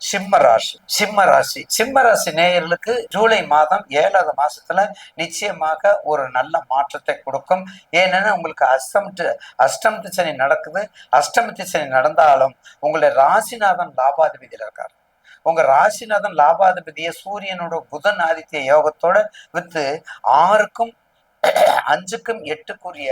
சிம்ம ராசி சிம்ம ராசி. சிம்ம ராசி நேயர்களுக்கு ஜூலை மாதம் ஏழாவது மாசத்துல நிச்சயமாக ஒரு நல்ல மாற்றத்தை கொடுக்கும். ஏன்னா உங்களுக்கு அஷ்டம் அஷ்டமத்து சனி நடக்குது. அஷ்டமத்து சனி நடந்தாலும் உங்களுடைய ராசிநாதன் லாபாதிபதியில் இருக்கார். உங்க ராசிநாதன் லாபாதிபதியை சூரியனோட புதன் ஆதித்ய யோகத்தோட வித்து ஆறுக்கும் அஞ்சுக்கும் எட்டுக்குரிய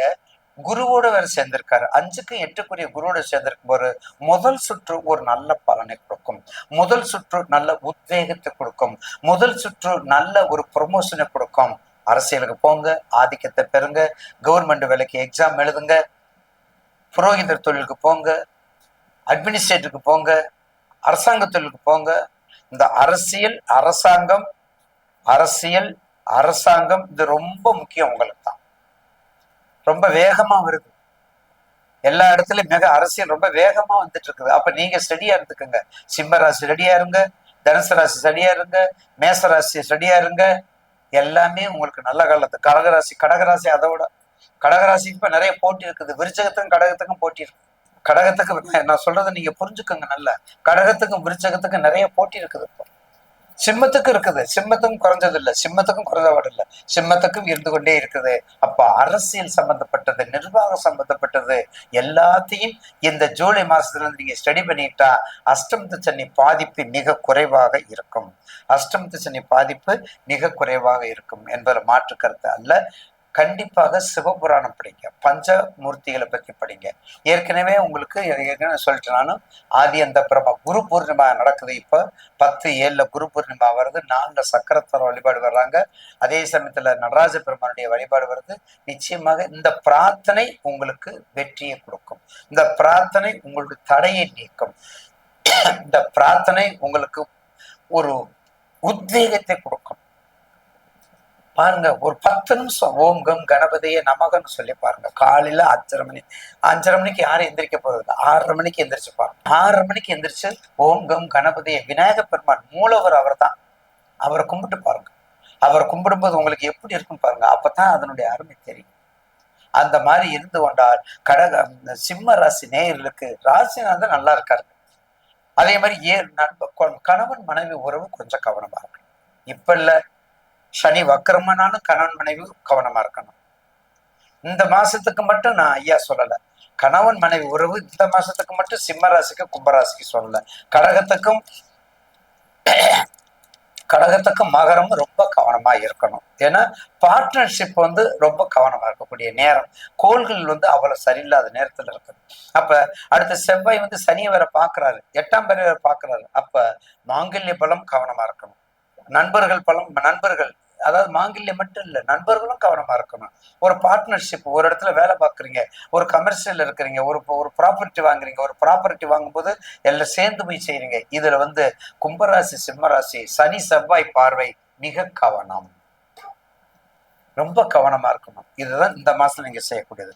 குருவோட வேற சேர்ந்திருக்காரு. அஞ்சுக்கும் எட்டுக்குரிய குருவோட சேர்ந்திருக்கும் ஒரு முதல் சுற்று ஒரு நல்ல பலனை கொடுக்கும். முதல் சுற்று நல்ல உத்வேகத்தை கொடுக்கும். முதல் சுற்று நல்ல ஒரு ப்ரொமோஷனை கொடுக்கும். அரசியலுக்கு போங்க ஆதிக்கத்தை பெறுங்க கவர்மெண்ட் வேலைக்கு எக்ஸாம் எழுதுங்க புரோகிதர் தொழிலுக்கு போங்க அட்மினிஸ்ட்ரேட்டருக்கு போங்க அரசாங்க தொழிலுக்கு போங்க. இந்த அரசியல் அரசாங்கம் அரசியல் அரசாங்கம் இது ரொம்ப முக்கியம் உங்களுக்கு தான் ரொம்ப வேகமா வருது. எல்லா இடத்துலயும் மிக அரசியல் ரொம்ப வேகமா வந்துட்டு இருக்குது. அப்ப நீங்க ஸ்டடியா இருந்துக்குங்க. சிம்ம ராசி ரெடியா இருங்க. தனுசு ராசி ஸ்டடியா இருங்க. மேச ராசி ரெடியா இருங்க. எல்லாமே உங்களுக்கு நல்ல காலத்து. கடகராசி கடகராசி அதை விட. கடகராசிக்கு இப்ப நிறைய போட்டி இருக்குது. விருச்சகத்துக்கும் கடகத்துக்கும் போட்டி இருக்கு. கடகத்துக்கு நான் சொல்றதை நீங்க புரிஞ்சுக்கோங்க நல்ல. கடகத்துக்கும் விருச்சகத்துக்கும் நிறைய போட்டி இருக்குது இப்போ. சிம்மத்துக்கும் இருக்குது. சிம்மத்துக்கும் குறைஞ்சது இல்லை சிம்மத்துக்கும் குறைஞ்சபாடு இல்லை சிம்மத்துக்கும் இருந்து கொண்டே இருக்குது. அப்ப அரசியல் சம்பந்தப்பட்டது நிர்வாகம் சம்பந்தப்பட்டது எல்லாத்தையும் இந்த ஜூலை மாசத்துல இருந்து நீங்க ஸ்டடி பண்ணிட்டா அஷ்டமத்து சனி பாதிப்பு மிக குறைவாக இருக்கும். அஷ்டமத்து சனி பாதிப்பு மிக குறைவாக இருக்கும் என்பது மாற்று கருத்து அல்ல. கண்டிப்பாக சிவபுராணம் படிங்க. பஞ்சமூர்த்திகளை பற்றி படிங்க. ஏற்கனவே உங்களுக்கு ஏற்கனவே சொல்லிட்டு நானும். ஆதி அந்த பிரமா குரு பூர்ணிமா நடக்குது இப்போ. பத்து ஏழில் குரு பூர்ணிமா வருது. நான்கு சக்கரத்தர வழிபாடு வர்றாங்க. அதே சமயத்தில் நடராஜ பெருமானுடைய வழிபாடு வருது. நிச்சயமாக இந்த பிரார்த்தனை உங்களுக்கு வெற்றியை கொடுக்கும். இந்த பிரார்த்தனை உங்களுடைய தடையை நீக்கும். இந்த பிரார்த்தனை உங்களுக்கு ஒரு உத்வேகத்தை கொடுக்கும். பாருங்க ஒரு பத்து நிமிஷம் ஓம் கம் கணபதியே நமகன்னு சொல்லி பாருங்க. காலையில அஞ்சரை மணி அஞ்சரை மணிக்கு யாரும் எந்திரிக்க போறது? இல்லை ஆறரை மணிக்கு எந்திரிச்சு பாருங்க. ஆறரை மணிக்கு எந்திரிச்சு ஓம் கம் கணபதியே விநாயக பெருமான் மூலவர் அவர் தான் அவரை கும்பிட்டு பாருங்க. அவரை கும்பிடும்போது உங்களுக்கு எப்படி இருக்குன்னு பாருங்க. அப்பதான் அதனுடைய அருமை தெரியும். அந்த மாதிரி இருந்து கொண்டால் கடக சிம்ம ராசி நேயர்களுக்கு ராசிநாதன் நல்லா இருக்காரு. அதே மாதிரி ஏ நண்ப கணவன் மனைவி உறவு கொஞ்சம் கவனமா இருக்கணும். இப்ப இல்லை சனி வக்கரமானாலும் கணவன் மனைவி கவனமா இருக்கணும். இந்த மாசத்துக்கு மட்டும் நான் ஐயா சொல்லல. கணவன் மனைவி உறவு இந்த மாசத்துக்கு மட்டும் சிம்ம ராசிக்கு கும்பராசிக்கு சொல்லல. கடகத்துக்கும் கடகத்துக்கும் மகரமும் ரொம்ப கவனமா இருக்கணும். ஏன்னா பார்ட்னர்ஷிப் வந்து ரொம்ப கவனமா இருக்கக்கூடிய நேரம். கோள்கள் வந்து அவ்வளவு சரியில்லாத நேரத்துல இருக்குது. அப்ப அடுத்த செவ்வாய் வந்து சனியை வேற பாக்குறாரு. எட்டாம் பேரை வேற பாக்குறாரு. அப்ப மாங்கல்ய பலம் கவனமா இருக்கணும். நண்பர்கள் பலம் நண்பர்கள் அதாவது மாங்கல்யம் மட்டும் இல்லை நண்பர்களும் கவனமா இருக்கணும். ஒரு பார்ட்னர்ஷிப் ஒரு இடத்துல வேலை பார்க்குறீங்க ஒரு கமர்ஷியல் இருக்கிறீங்க ஒரு ஒரு ப்ராப்பர்ட்டி வாங்குறீங்க ஒரு ப்ராப்பர்ட்டி வாங்கும்போது எல்லாம் சேர்ந்து போய் செய்றீங்க. இதுல வந்து கும்பராசி சிம்மராசி சனி செவ்வாய் பார்வை மிக கவனம். ரொம்ப கவனமா இருக்கணும். இதுதான் இந்த மாசத்துல நீங்க செய்யக்கூடியது.